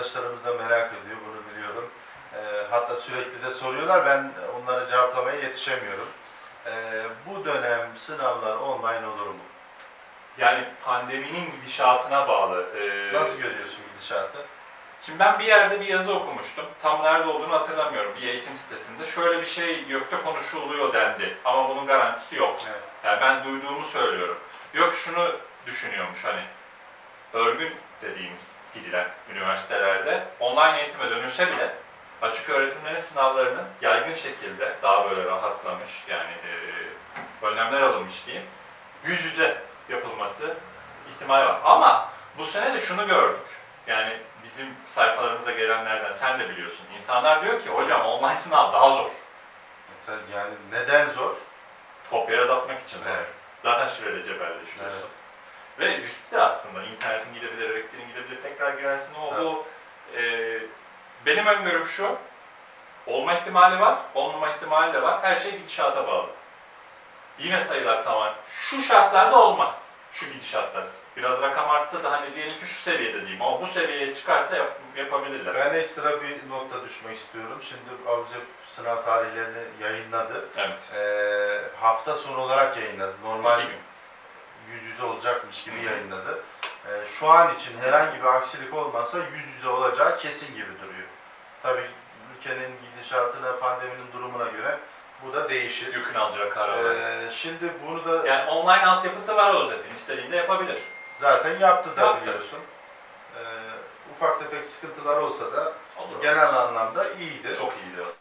arkadaşlarımız da merak ediyor, bunu biliyorum. Ee, hatta sürekli de soruyorlar, ben onlara cevaplamaya yetişemiyorum. Ee, bu dönem sınavlar online olur mu? Yani pandeminin gidişatına bağlı. Ee, Nasıl görüyorsun gidişatı? Şimdi ben bir yerde bir yazı okumuştum. Tam nerede olduğunu hatırlamıyorum. Bir eğitim sitesinde. Şöyle bir şey gökte konuşuluyor dendi. Ama bunun garantisi yok. Evet. Yani ben duyduğumu söylüyorum. Yok şunu düşünüyormuş hani örgün dediğimiz gidilen üniversitelerde online eğitime dönüşse bile açık öğretimlerin sınavlarının yaygın şekilde daha böyle rahatlamış yani e, önlemler alınmış diyeyim yüz yüze yapılması ihtimali var. Ama bu sene de şunu gördük. Yani bizim sayfalarımıza gelenlerden sen de biliyorsun. İnsanlar diyor ki hocam online sınav daha zor. Tabii Yani neden zor? Kopya yazatmak için zor. Evet. Zaten sürede cebelleşiyorsun. Ve riskli aslında. İnternetin gidebilir, elektriğin gidebilir, tekrar girersin. O Evet. e, benim öngörüm şu. Olma ihtimali var, olmama ihtimali de var. Her şey gidişata bağlı. Yine sayılar tamam. Şu şartlarda olmaz. Şu gidişatta. Biraz rakam artsa da hani diyelim ki şu seviyede diyeyim ama bu seviyeye çıkarsa yap- yapabilirler. Ben ekstra bir nokta düşmek istiyorum. Şimdi Avize sınav tarihlerini yayınladı. Evet. Ee, hafta sonu olarak yayınladı. Normal yüz yüze olacakmış gibi Hı hı. yayınladı. Ee, şu an için herhangi bir aksilik olmazsa yüz yüze olacağı kesin gibi duruyor. Tabii ülkenin gidişatına, pandeminin durumuna göre bu da değişir. Yükün alacağı kararlar. Ee, şimdi bunu da Yani online altyapısı var Ozef'in. İstediğinde yapabilir. zaten yaptı da Yaptı. biliyorsun. Ee, ufak tefek sıkıntılar olsa da Olur. genel anlamda iyiydi. Çok iyiydi aslında.